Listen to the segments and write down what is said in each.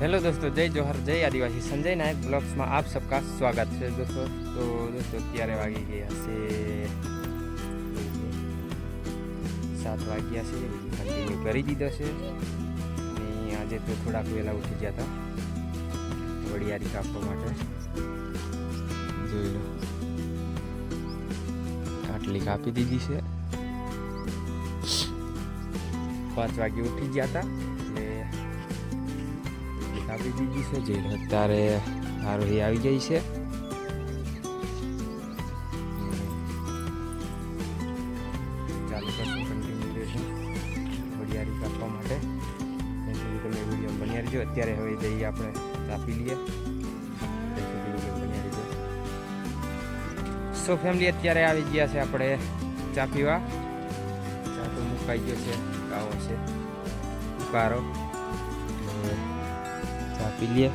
Hello દોસ્તો, જય જોહર, જય આદિવાસી. સંજય નાયક બ્લોગ્સમાં આપ સબકા સ્વાગત છે દોસ્તો. તો દોસ્તો, અત્યારે વાગી ગયા છે સાત વાગ્યા છે. કન્ટિન્યુ કરી દીધો છે. અને આજે તો થોડાક વહેલા ઉઠી ગયા હતા. વડિયારી કાપવા માટે. જોઈ લો. આટલી કાપી દીધી છે. પાંચ વાગે ઉઠી ગયા હતા. એટલી કાપી દીધી છે, જે અત્યારે આરોહી આવી ગઈ છે. ચાલુ કરશું કન્ટિન્યુ રહેશું વડિયારી કાપવા માટે. ત્યાં સુધી અત્યારે હવે જઈએ આપણે કાપી લઈએ. સો ફેમિલી અત્યારે આવી ગયા છે આપણે ચા પીવા. ચા તો મુકાઈ ગયો છે, કાવો છે ઉકારો ચા પી લઈએ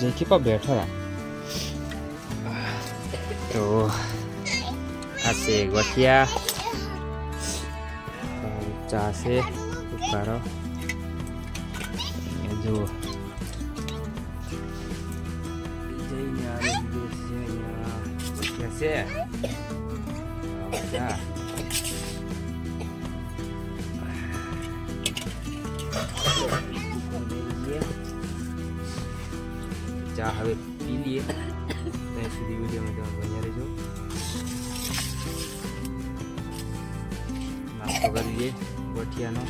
જય કે બેઠો રા તો આ છે ગોઠિયા. ચા છે ઉકારો જુઓ. છે ચા હવે પી લઈએ. ત્યાં સુધી વિડીયોમાં તમે બન્યા રહેજો. નાસ્તો કરી લઈએ, ગોઠિયાનો.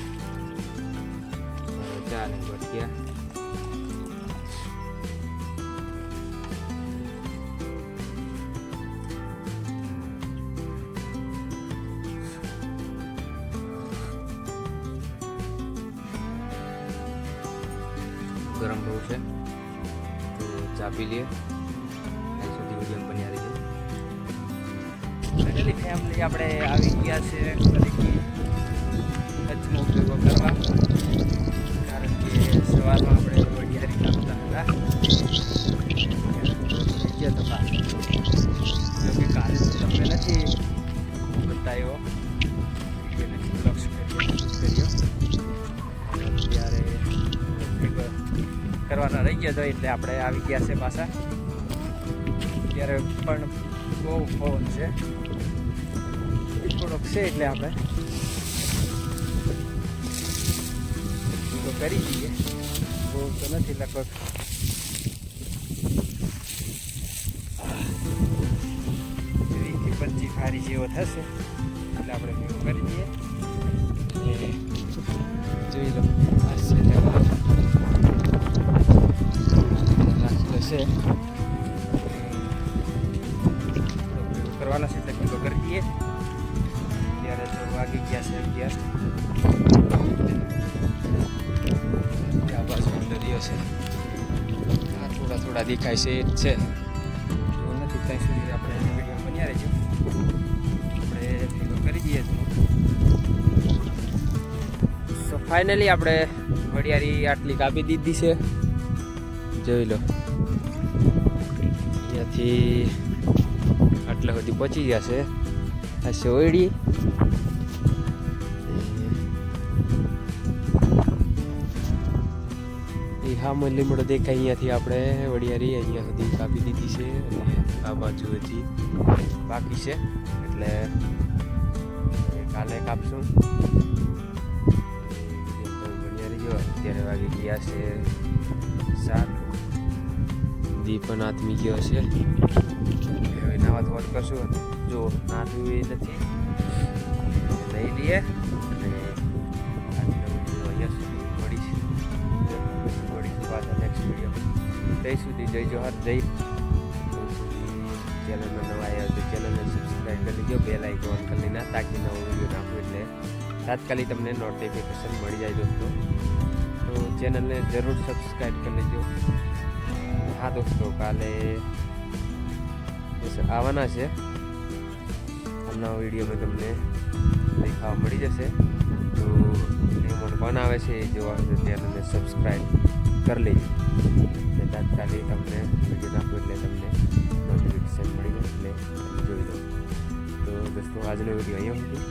ચા અને ગોઠિયા. ગરમ બહુ છે. ચા પી લઈએ. સુધી વીડિયો બન્યા રહેજો. ફેમિલી ફેમિલી આપણે આવી ગયા છે કચ્છનો ઉપયોગો કરવા. કારણ કે સવારમાં આપણે વડિયારી કાપતા હતા. ગયા હતા જો કે કાલે તો નથી બતાવ્યો બ્લોગ્સ કર્યો. કંઈક કરવાના રહી ગયા તો એટલે આપણે આવી ગયા છે પાછા. ત્યારે પણ બહુ ફોન છે. થોડોક છે એટલે આપણે. કરી દઈએ. બહુ તો નથી લગભગ. પચીસ ફારી જેવો થશે. એટલે આપણે કરી દઈએ. જોઈ લો છે. કરવાના છે કિલો કરી દઈએ. ત્યારે તો વાગી ગયા છે અગિયાર. દરિયો છે. થોડા થોડા દેખાય છે, એ જ છે. એવું નથી, ત્યાં સુધી આપણે વીડિયો બન્યા છે આપણે કિલો કરી દઈએ સો ફાઇનલી આપણે વડિયારી આટલી કાપી દીધી છે. જોઈ લો. અહીંયાથી આટલા સુધી પહોંચી ગયા છે. આ સોયડી. હા લીમડો દેખાય અહીંયાથી આપણે, વડિયારી અહીંયા સુધી કાપી દીધી છે. અને આ બાજુ હજી બાકી છે. એટલે કાલે કાપશું. વડિયારી જો અત્યારે વાગી ગયા છે સાત. દી પણ આથમી ગયો છે નાવા ધોવા કરશું. જો નાથવું એ નથી. લઈ લઈએ અને ત્યાં સુધી જય જોહાર જય ચેનલમાં નવા આવ્યા તો ચેનલને સબસ્ક્રાઈબ કરી લેજો બે લાઈક ઓન કરી લેના તાકી નવો વીડિયો નાખું એટલે તાત્કાલિક તમને નોટિફિકેશન મળી જાય દોસ્તો. તો ચેનલને જરૂર સબસ્ક્રાઈબ કરી લેજો દોસ્તો, કાલે આવવાના છે, હમણાં વિડીયોમાં તમને દેખાવા મળી જશે. તો એ મને કોણ આવે છે, એ જોવા છે ચેનલને સબસ્ક્રાઈબ કરી લેજો. એટલે તાત્કાલિક તમને વીડિયો નાખું એટલે તમને નોટિફિકેશન મળી જાય એટલે જોઈ લો. તો દોસ્તો, આજનો વીડિયો અહીંયા સુધી.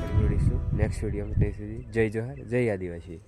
ફરી મળીશું નેક્સ્ટ વિડીયોમાં ત્યાં સુધી જય જોહાર જય આદિવાસી.